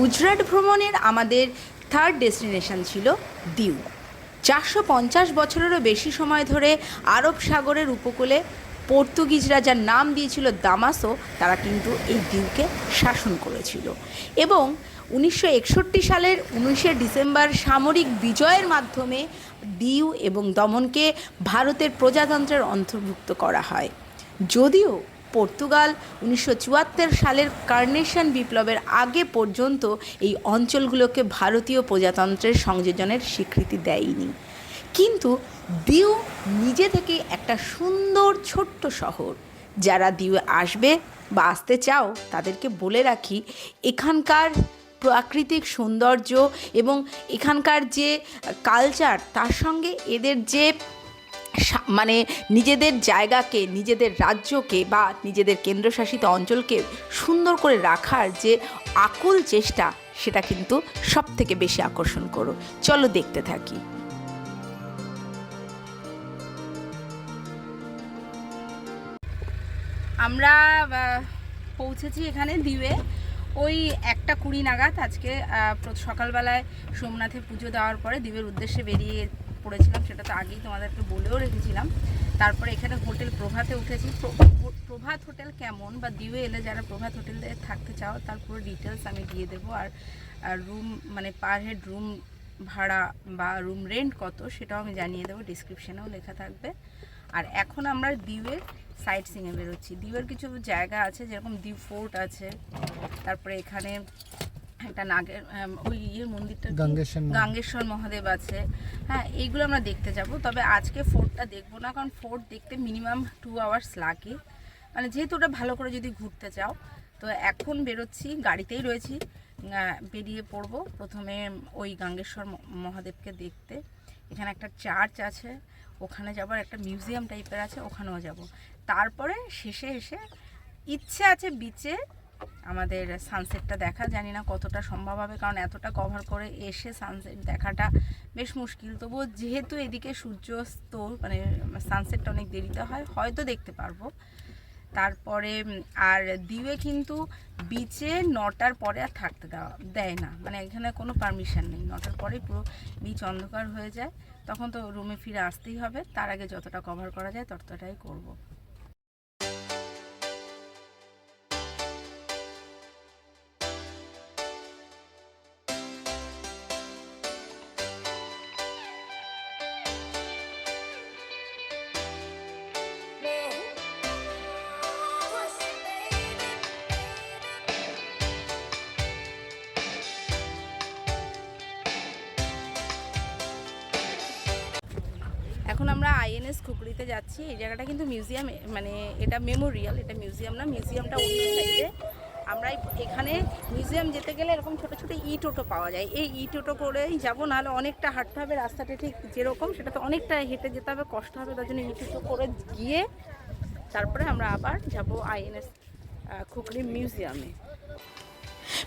গুজরাট ভ্রমণের আমাদের third destination ছিল দিউ। চারশো পঞ্চাশ বছরেরও বেশি সময় ধরে আরব সাগরের উপকূলে পর্তুগিজরা যার নাম দিয়েছিল দামাসো, তারা কিন্তু এই দিউকে শাসন করেছিল। এবং উনিশশো একষট্টি সালের উনিশে ডিসেম্বর সামরিক বিজয়ের মাধ্যমে দিউ এবং দমনকে ভারতের প্রজাতন্ত্রের অন্তর্ভুক্ত করা হয়। যদিও পর্তুগাল উনিশশো চুয়াত্তর সালের কার্নেশন বিপ্লবের আগে পর্যন্ত এই অঞ্চলগুলোকে ভারতীয় প্রজাতন্ত্রের সংযোজনের স্বীকৃতি দেয়নি। কিন্তু দিউ নিজে থেকে একটা সুন্দর ছোট্ট শহর, যারা দিউয়ে আসবে বা আসতে চাও, তাদেরকে বলে রাখি, এখানকার প্রাকৃতিক সৌন্দর্য এবং এখানকার যে কালচার তার সঙ্গে এদের যে মানে নিজেদের জায়গাকে, নিজেদের রাজ্যকে বা নিজেদের কেন্দ্রশাসিত অঞ্চলকে সুন্দর করে রাখার যে আকুল চেষ্টা, সেটা কিন্তু সব থেকে বেশি আকর্ষণ করো। চলো দেখতে থাকি। আমরা পৌঁছেছি এখানে দিবে। ওই একটা কুড়ি নাগাদ আজকে সকালবেলায় সোমনাথে পুজো দেওয়ার পরে দ্বীপের উদ্দেশ্যে বেরিয়ে পড়েছিলাম, সেটা তো আগেই তোমাদেরকে বলেও রেখেছিলাম। তারপরে এখানে হোটেল প্রভাতে উঠেছি। প্র- প্র- প্রভাত হোটেল কেমন বা দ্বীপে এলে যারা প্রভাত হোটেলে থাকতে চাও, তার পুরো ডিটেলস আমি দিয়ে দেবো। আর রুম মানে পার হেড রুম ভাড়া বা রুম রেন্ট কত, সেটাও আমি জানিয়ে দেবো ডিসক্রিপশনেও লেখা থাকবে। আর এখন আমরা দ্বীপের সাইট সিংয়ে বেরোচ্ছি। দ্বীপের কিছু জায়গা আছে, যেরকম দ্বীপ ফোর্ট আছে, তারপরে এখানে একটা নাগের ওই ইয়ের মন্দিরটা? গাঙ্গেশ্বর গাঙ্গেশ্বর মহাদেব আছে। হ্যাঁ এইগুলো আমরা দেখতে যাব। তবে আজকে ফোর্টটা দেখব না কারণ ফোর্ট দেখতে মিনিমাম টু আওয়ার্স লাগে। মানে যেহেতু ওটা ভালো করে যদি ঘুরতে চাও তো এখন বেরোচ্ছি গাড়িতেই রয়েছি বেরিয়ে পড়ব। প্রথমে ওই গাঙ্গেশ্বর মহাদেবকে দেখতে। এখানে একটা চার্চ আছে ওখানে যাবার একটা মিউজিয়াম টাইপের আছে ওখানেও যাব। তারপরে শেষে এসে ইচ্ছে আছে বিচে আমাদের সানসেটটা দেখা, জানি না কতটা সম্ভব হবে, কারণ এতটা কভার করে এসে সানসেট দেখাটা বেশ মুশকিল। তবুও যেহেতু এদিকে সূর্যাস্ত মানে সানসেটটা অনেক দেরিতে হয়, হয়তো দেখতে পারব। তারপরে আর দ্বীপে কিন্তু বিচে নটার পরে আর থাকতে দেওয়া, দেয় না। মানে এখানে কোনো পারমিশন নেই। নটার পরেই পুরো বিচ অন্ধকার হয়ে যায়। তখন তো রুমে ফিরে আসতেই হবে। তার আগে যতটা কভার করা যায়, ততটাই করব। খুপড়িতে যাচ্ছি, এই জায়গাটা কিন্তু মিউজিয়াম মানে এটা মেমোরিয়াল, এটা মিউজিয়াম না, মিউজিয়ামটা অন্য সাইডে আমরা এখানে মিউজিয়াম যেতে গেলে এরকম ছোট ছোট ই টোটো পাওয়া যায়। এই ই টোটো করেই যাব, নাহলে অনেকটা হাঁটতে হবে, রাস্তাটা ঠিক যেরকম, সেটা তো অনেকটা হেঁটে যেতে হবে, কষ্ট হবে, তার জন্য ই টোটো করে গিয়ে তারপরে আমরা আবার যাব আইএনএস খুকরি মিউজিয়ামে।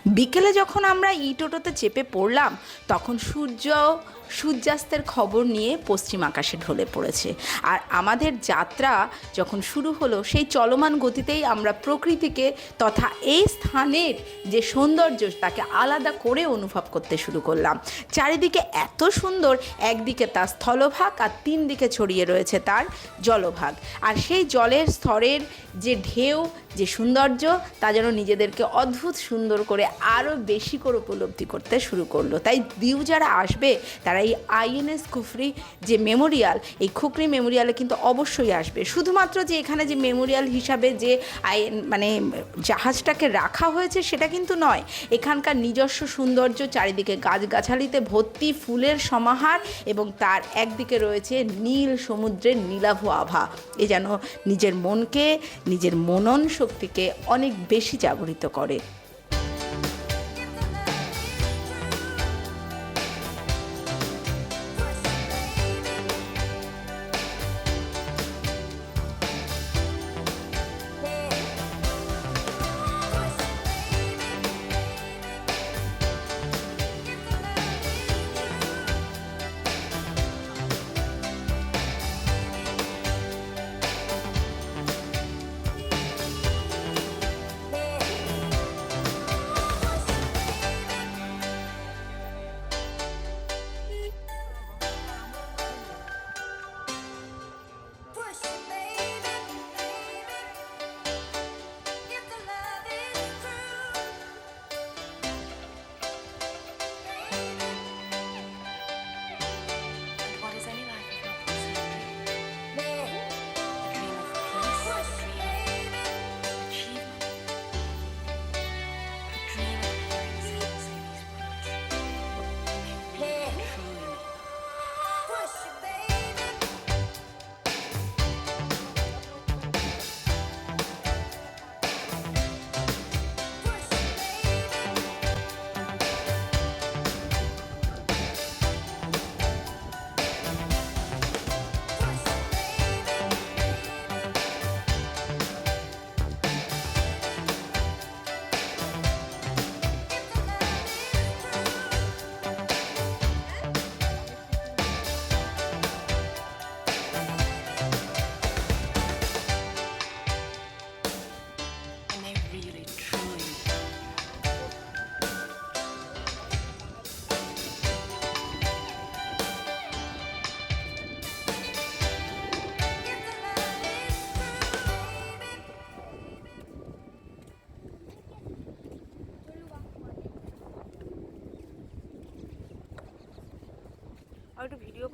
বিকেলে যখন আমরা ই টোটোতে চেপে পড়লাম, তখন সূর্য সূর্যাস্তের খবর নিয়ে পশ্চিম আকাশে ঢলে পড়েছে। আর আমাদের যাত্রা যখন শুরু হলো, সেই চলমান গতিতেই আমরা প্রকৃতিকে তথা এই স্থানের যে সৌন্দর্য, তাকে আলাদা করে অনুভব করতে শুরু করলাম। চারিদিকে এত সুন্দর, একদিকে তার স্থলভাগ আর তিন দিকে ছড়িয়ে রয়েছে তার জলভাগ। আর সেই জলের স্তরের যে ঢেউ, যে সৌন্দর্য, তা যেন নিজেদেরকে অদ্ভুত সুন্দর করে আরও বেশি করে উপলব্ধি করতে শুরু করল। তাই দিউ যারা আসবে, তারা এই আইএনএস খুফরি যে মেমোরিয়াল, এই খুকরি মেমোরিয়ালে কিন্তু অবশ্যই আসবে। শুধুমাত্র যে এখানে যে মেমোরিয়াল হিসাবে যে আইএন মানে জাহাজটাকে রাখা হয়েছে সেটা কিন্তু নয়। এখানকার নিজস্ব সৌন্দর্য চারিদিকে গাছগাছালিতে ভর্তি ফুলের সমাহার এবং তার একদিকে রয়েছে নীল সমুদ্রের নীলাভ আভা। এ যেন নিজের মনকে, নিজের মনন শক্তিকে অনেক বেশি জাগরিত করে।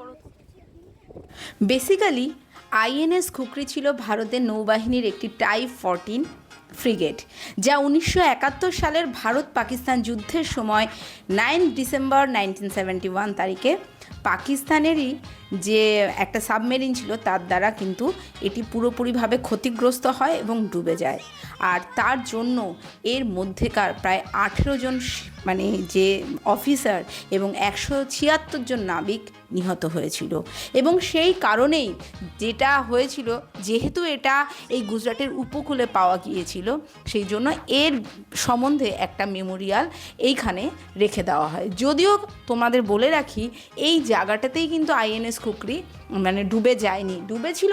করো তো। বেসিক্যালি আইএনএস খুকরি ছিল ভারতের নৌবাহিনীর একটি টাইপ ফরটিন ফ্রিগেট, যা উনিশশো একাত্তর সালের ভারত পাকিস্তান যুদ্ধের সময় nine December nineteen seventy one তারিখে পাকিস্তানেরই যে একটা সাবমেরিন ছিল, তার দ্বারা কিন্তু এটি পুরোপুরিভাবে ক্ষতিগ্রস্ত হয় এবং ডুবে যায়। আর তার জন্য এর মধ্যেকার প্রায় আঠেরো জন মানে যে অফিসার এবং একশো ছিয়াত্তর জন নাবিক নিহত হয়েছিল। এবং সেই কারণেই যেটা হয়েছিল, যেহেতু এটা এই গুজরাটের উপকূলে পাওয়া গিয়েছিল, সেই জন্য এর সম্বন্ধে একটা মেমোরিয়াল এইখানে রেখে দেওয়া হয়। যদিও তোমাদের বলে রাখি, এই জায়গাটাতেই কিন্তু আইএনএস কুকরি মানে ডুবে যায়নি। ডুবেছিল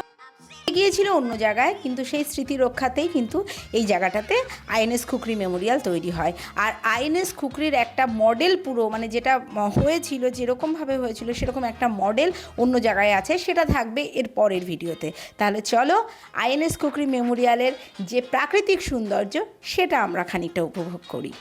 গিয়েছিল অন্য জায়গায়, কিন্তু সেই স্মৃতি রক্ষাতেই কিন্তু এই জায়গাটাতে আইএনএস খুকরি মেমোরিয়াল তৈরি হয়। আর আইএনএস খুকরির একটা মডেল পুরো মানে যেটা হয়েছিল যেরকমভাবে হয়েছিল, সেরকম একটা মডেল অন্য জায়গায় আছে, সেটা থাকবে এর পরের ভিডিওতে। তাহলে চলো, আইএনএস খুকরি মেমোরিয়ালের যে প্রাকৃতিক সৌন্দর্য, সেটা আমরা খানিকটা উপভোগ করি।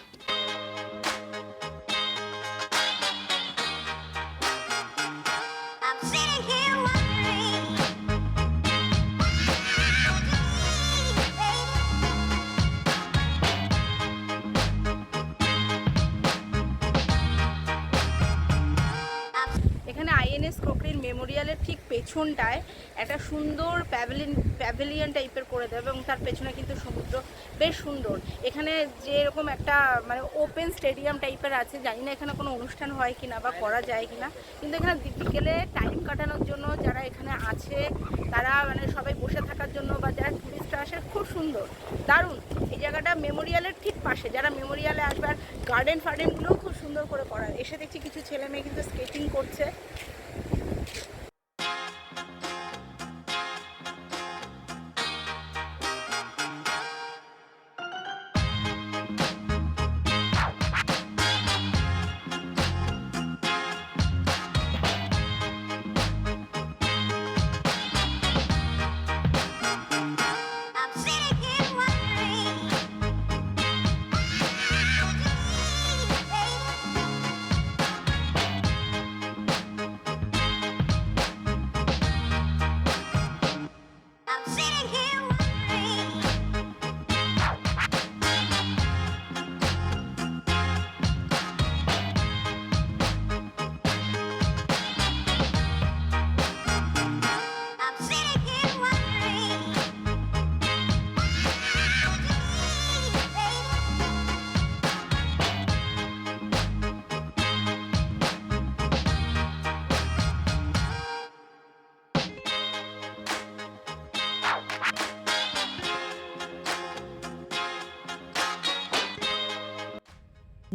পেছনটায় একটা সুন্দর প্যাভিলিয়ন প্যাভিলিয়ন টাইপের করে দেবে এবং তার পেছনে কিন্তু সমুদ্র বেশ সুন্দর। এখানে যেরকম একটা মানে ওপেন স্টেডিয়াম টাইপের আছে, জানি না এখানে কোনো অনুষ্ঠান হয় কিনা বা করা যায় কিনা, কিন্তু এখানে বিকেলে টাইম কাটানোর জন্য যারা এখানে আছে, তারা মানে সবাই বসে থাকার জন্য বা যারা টুরিস্টরা আসে, খুব সুন্দর। দারুণ! এই জায়গাটা মেমোরিয়ালের ঠিক পাশে, যারা মেমোরিয়ালে আসবে আর গার্ডেন ফার্ডেনগুলোও খুব সুন্দর করে করা এসে দেখছি কিছু ছেলে মেয়ে কিন্তু স্কেটিং করছে।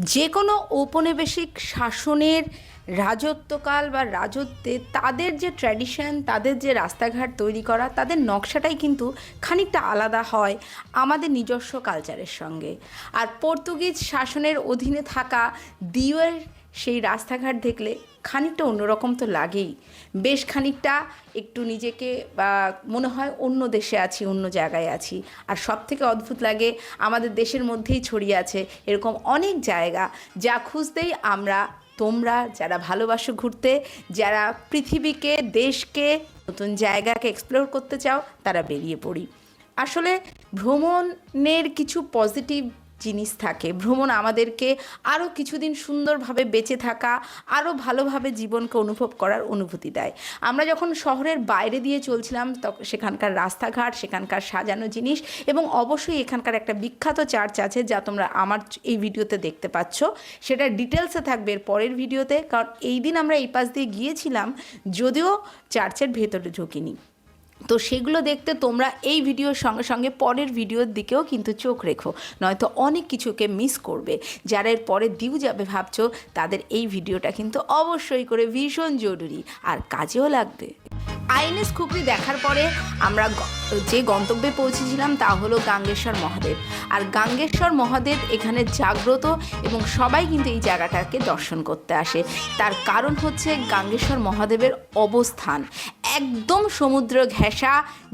যে কোনো ঔপনিবেশিক শাসনের রাজত্বকাল বা রাজত্বে তাদের যে ট্র্যাডিশন তাদের যে রাস্তাঘাট তৈরি করা, তাদের নকশাটাই কিন্তু খানিকটা আলাদা হয় আমাদের নিজস্ব কালচারের সঙ্গে। আর পর্তুগিজ শাসনের অধীনে থাকা দিওয়ের সেই রাস্তাঘাট দেখলে খানিকটা অন্যরকম তো লাগেই। বেশ খানিকটা একটু নিজেকে, বা মনে হয় অন্য দেশে আছি, অন্য জায়গায় আছি। আর সব থেকে অদ্ভুত লাগে, আমাদের দেশের মধ্যেই ছড়িয়ে আছে এরকম অনেক জায়গা যা খুঁজতেই আমরা, তোমরা যারা ভালোবাসো ঘুরতে, যারা পৃথিবীকে, দেশকে, নতুন জায়গাকে এক্সপ্লোর করতে চাও, তারা বেরিয়ে পড়ি। আসলে ভ্রমণের কিছু পজিটিভ জিনিস থাকে। ভ্রমণ আমাদেরকে আরও কিছুদিন সুন্দরভাবে বেঁচে থাকা আরও ভালোভাবে জীবনকে অনুভব করার অনুভূতি দেয়। আমরা যখন শহরের বাইরে দিয়ে চলছিলাম তখন সেখানকার রাস্তাঘাট, সেখানকার সাজানো জিনিস এবং অবশ্যই এখানকার একটা বিখ্যাত চার্চ আছে যা তোমরা আমার এই ভিডিওতে দেখতে পাচ্ছ। সেটা ডিটেলসে থাকবে এর পরের ভিডিওতে। কারণ এই দিন আমরা এই পাশ দিয়ে গিয়েছিলাম, যদিও চার্চের ভেতরে ঢুকিনি। তো সেগুলো দেখতে তোমরা এই ভিডিওর সঙ্গে সঙ্গে পরের ভিডিওর দিকেও কিন্তু চোখ রেখো, নয়তো অনেক কিছুকে মিস করবে। যারা এর পরে দিউ যাবে ভাবছ, তাদের এই ভিডিওটা কিন্তু অবশ্যই করে ভীষণ জরুরি। আর কাজেও লাগবে। আইএনএস খুকরি দেখার পরে আমরা যে গন্তব্যে পৌঁছেছিলাম তা হলো গাঙ্গেশ্বর মহাদেব। আর গাঙ্গেশ্বর মহাদেব এখানে জাগ্রত এবং সবাই কিন্তু এই জায়গাটাকে দর্শন করতে আসে। তার কারণ হচ্ছে গাঙ্গেশ্বর মহাদেবের অবস্থান। একদম সমুদ্র ঘেঁষা,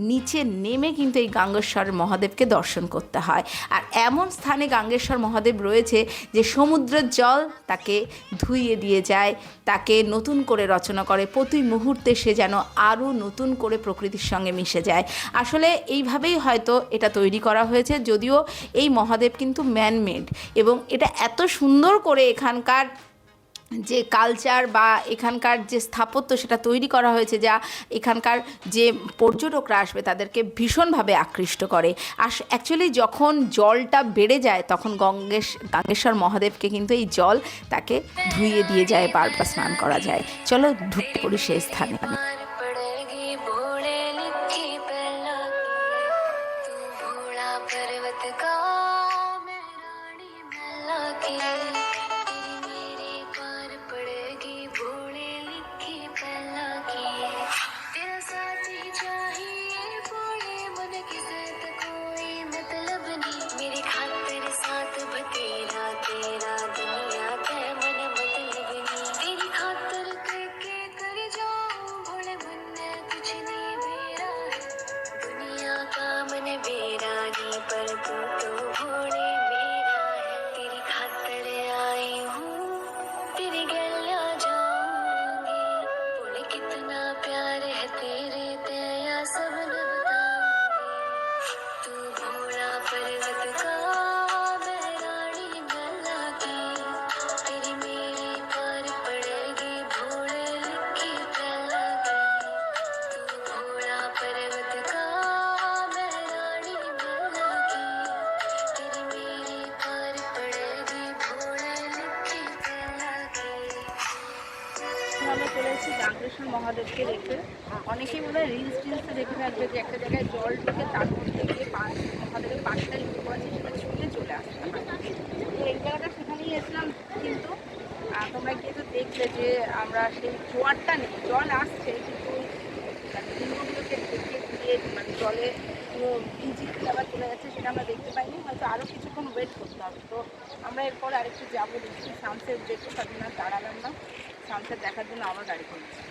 নিচে নেমে কিন্তু এই গাঙ্গেশ্বর মহাদেবকে দর্শন করতে হয়। আর এমন স্থানে গাঙ্গেশ্বর মহাদেব রয়েছে যে সমুদ্রের জল তাকে ধুইয়ে দিয়ে যায়, তাকে নতুন করে রচনা করে। প্রতি মুহূর্তে সে যেন আরও নতুন করে প্রকৃতির সঙ্গে মিশে যায়। আসলে এইভাবেই হয়তো এটা তৈরি করা হয়েছে, যদিও এই মহাদেব কিন্তু ম্যানমেড এবং এটা এত সুন্দর করে এখানকার যে কালচার বা এখানকার যে স্থাপত্য সেটা তৈরি করা হয়েছে যা এখানকার যে পর্যটকরা আসবে তাদেরকে ভীষণভাবে আকৃষ্ট করে। আস অ্যাকচুয়ালি যখন জলটা বেড়ে যায় তখন গঙ্গেশ, গঙ্গেশ্বর মহাদেবকে কিন্তু এই জল তাকে ধুইয়ে দিয়ে যায় বারবার স্নান করা যায়। চলো ঢুকতে পড়ি সেই স্থানে। আমরা চলে গাঙ্গেশ্বর মহাদেবকে দেখতে অনেকেই বলে রিলস টিলসে দেখে থাকবে যে একটা জায়গায় জল ঢুকে তার মধ্যে গিয়ে মহাদেবের পাঁচটা লিঙ্গ আছে সেটা ছুটে চলে হয় তো এই জায়গাটা সেখানেই এসেছিলাম কিন্তু তোমরা গিয়ে তো দেখলে যে আমরা সেই জোয়ারটা নেই, জল আসছে কিন্তু ওই মানে লিঙ্গগুলোকে দেখে দিয়ে মানে জলে পুরো ভিজি আবার চলে যাচ্ছে সেটা আমরা দেখতে পাইনি, হয়তো আরও কিছুক্ষণ ওয়েট করতে হবে। তো আমরা এরপর আরেকটু যাব দেখছি সানসেট দেখব তার জন্য আর দাঁড়ালাম না। সানসেট দেখার জন্য আবার গাড়ি করেছি।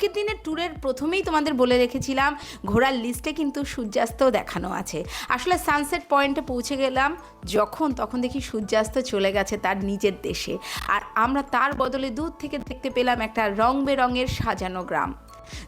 আজকের দিনের ট্যুরের প্রথমেই তোমাদের বলে রেখেছিলাম, ঘোরার লিস্টে কিন্তু সূর্যাস্ত দেখানো আছে। আসলে সানসেট পয়েন্টে পৌঁছে গেলাম, যখন তখন দেখি সূর্যাস্ত চলে গেছে তার নিজের দেশে। আর আমরা তার বদলে দূর থেকে দেখতে পেলাম একটা রং বেরঙের সাজানো গ্রাম।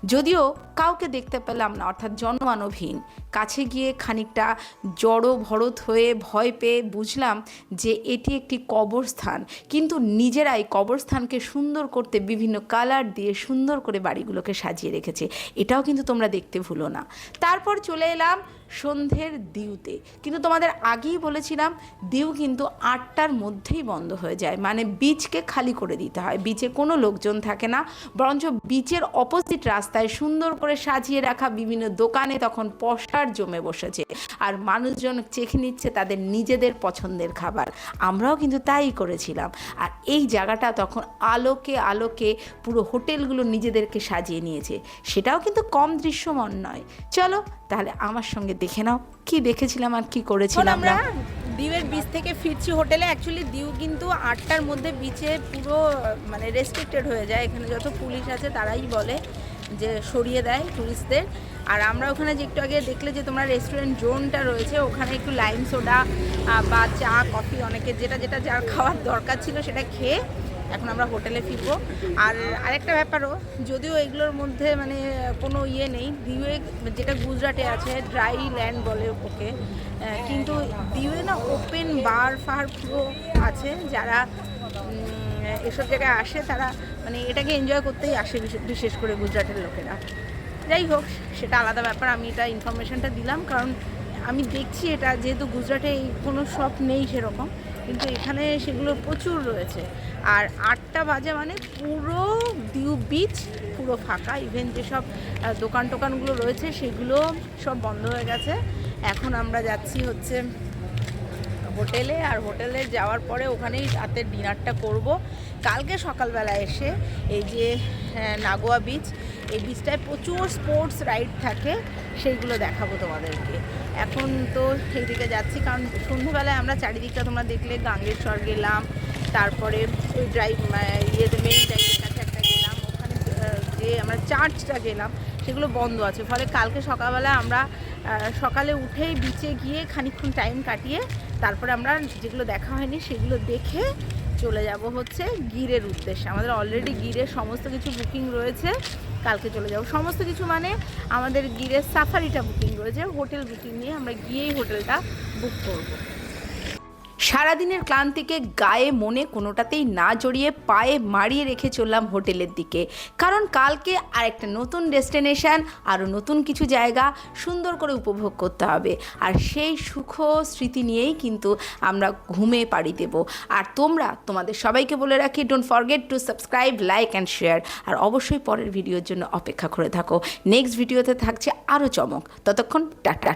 যদিও কাউকে দেখতে পেলাম না, অর্থাৎ জনমানবহীন। কাছে গিয়ে খানিকটা জড়ো ভরত হয়ে ভয় পেয়ে বুঝলাম যে এটি একটি কবরস্থান। কিন্তু নিজেরাই কবরস্থানকে সুন্দর করতে বিভিন্ন কালার দিয়ে সুন্দর করে বাড়িগুলোকে সাজিয়ে রেখেছে। এটাও কিন্তু তোমরা দেখতে ভুলো না। তারপর চলে এলাম সন্ধ্যের দিউতে। কিন্তু তোমাদের আগেই বলেছিলাম, দিউ কিন্তু আটটার মধ্যেই বন্ধ হয়ে যায়। মানে বিচকে খালি করে দিতে হয়। বিচে কোনো লোকজন থাকে না। বরঞ্চ বিচের অপোজিট রাস্তায় সুন্দর করে সাজিয়ে রাখা বিভিন্ন দোকানে তখন পশার জমে বসেছে। আর মানুষজন চেখে নিচ্ছে তাদের নিজেদের পছন্দের খাবার। আমরাও কিন্তু তাই করেছিলাম। আর এই জায়গাটা তখন আলোকে আলোকে পুরো হোটেলগুলো নিজেদেরকে সাজিয়ে নিয়েছে। সেটাও কিন্তু কম দৃশ্যমান নয়। চলো তাহলে আমার সঙ্গে দেখে নাও। কি দেখেছিলাম আর কি করেছিলাম আমরা আমরা? দিউয়ের বিচ থেকে ফিরছি হোটেলে। অ্যাকচুয়ালি দিউ কিন্তু আটটার মধ্যে বিচে পুরো মানে রেস্ট্রিক্টেড হয়ে যায়। এখানে যত পুলিশ আছে তারাই বলে যে সরিয়ে দেয় টুরিস্টদের আর আমরা ওখানে যে একটু আগে দেখলে যে তোমরা রেস্টুরেন্ট জোনটা রয়েছে ওখানে একটু লাইম সোডা বা চা কফি অনেকে যেটা যেটা যার খাওয়ার দরকার ছিল সেটা খেয়ে এখন আমরা হোটেলে ফিরবো। আর আরেকটা ব্যাপারও, যদিও এগুলোর মধ্যে মানে কোনো ইয়ে নেই দিউয়ে যেটা গুজরাটে আছে ড্রাই ল্যান্ড বলে ওকে কিন্তু দিউয়ে না ওপেন বার ফার পুরো আছে, যারা এসব জায়গায় আসে তারা মানে এটাকে এনজয় করতেই আসে বিশেষ- করে গুজরাটের লোকেরা। যাই হোক, সেটা আলাদা ব্যাপার, আমি এটা ইনফরমেশনটা দিলাম, কারণ আমি দেখছি এটা, যেহেতু গুজরাটে এই কোনো শপ নেই সেরকম কিন্তু এখানে সেগুলো প্রচুর রয়েছে। আর আটটা বাজে মানে পুরো দিউ বিচ পুরো ফাঁকা। ইভেন যেসব দোকান টোকানগুলো রয়েছে সেগুলো সব বন্ধ হয়ে গেছে। এখন আমরা যাচ্ছি হচ্ছে হোটেলে। আর হোটেলে যাওয়ার পরে ওখানেই রাতের ডিনারটা করব। কালকে সকালবেলা এসে এই যে নাগোয়া বিচ এই বিচটায় প্রচুর স্পোর্টস রাইড থাকে, সেইগুলো দেখাবো তোমাদেরকে। এখন তো সেইদিকে যাচ্ছি, কারণ সন্ধ্যেবেলায় আমরা চারিদিকটা তোমরা দেখলে, গাঙ্গেশ্বর গেলাম, তারপরে ওই ড্রাইভ ইয়েতে মেইন ড্রাইভের কাছে একটা গেলাম, ওখানে যে আমরা চার্চটা গেলাম, সেগুলো বন্ধ আছে। ফলে কালকে সকালবেলা আমরা সকালে উঠেই বিচে গিয়ে খানিকক্ষণ টাইম কাটিয়ে তারপরে আমরা যেগুলো দেখা হয়নি, সেগুলো দেখে চলে যাব হচ্ছে গিরের উদ্দেশ্যে। আমাদের অলরেডি গিরের সমস্ত কিছু বুকিং রয়েছে, কালকে চলে যাব। সমস্ত কিছু মানে আমাদের গিরের সাফারিটা বুকিং রয়েছে হোটেল বুকিং নিয়ে আমরা গিয়েই হোটেলটা বুক করব। সারাদিনের ক্লান্তিকে গায়ে, মনে কোনোটাতেই না জড়িয়ে পায়ে মারিয়ে রেখে চললাম হোটেলের দিকে। কারণ কালকে আর একটা নতুন ডেস্টিনেশন, আরও নতুন কিছু জায়গা সুন্দর করে উপভোগ করতে হবে। আর সেই সুখ স্মৃতি নিয়েই কিন্তু আমরা ঘুমে পাড়ি দেব। আর তোমরা, তোমাদের সবাইকে বলে রাখি don't forget to subscribe like and share আর অবশ্যই পরের ভিডিওর জন্য অপেক্ষা করে থাকো। নেক্সট ভিডিওতে থাকছে আরও চমক। ততক্ষণ টাটা।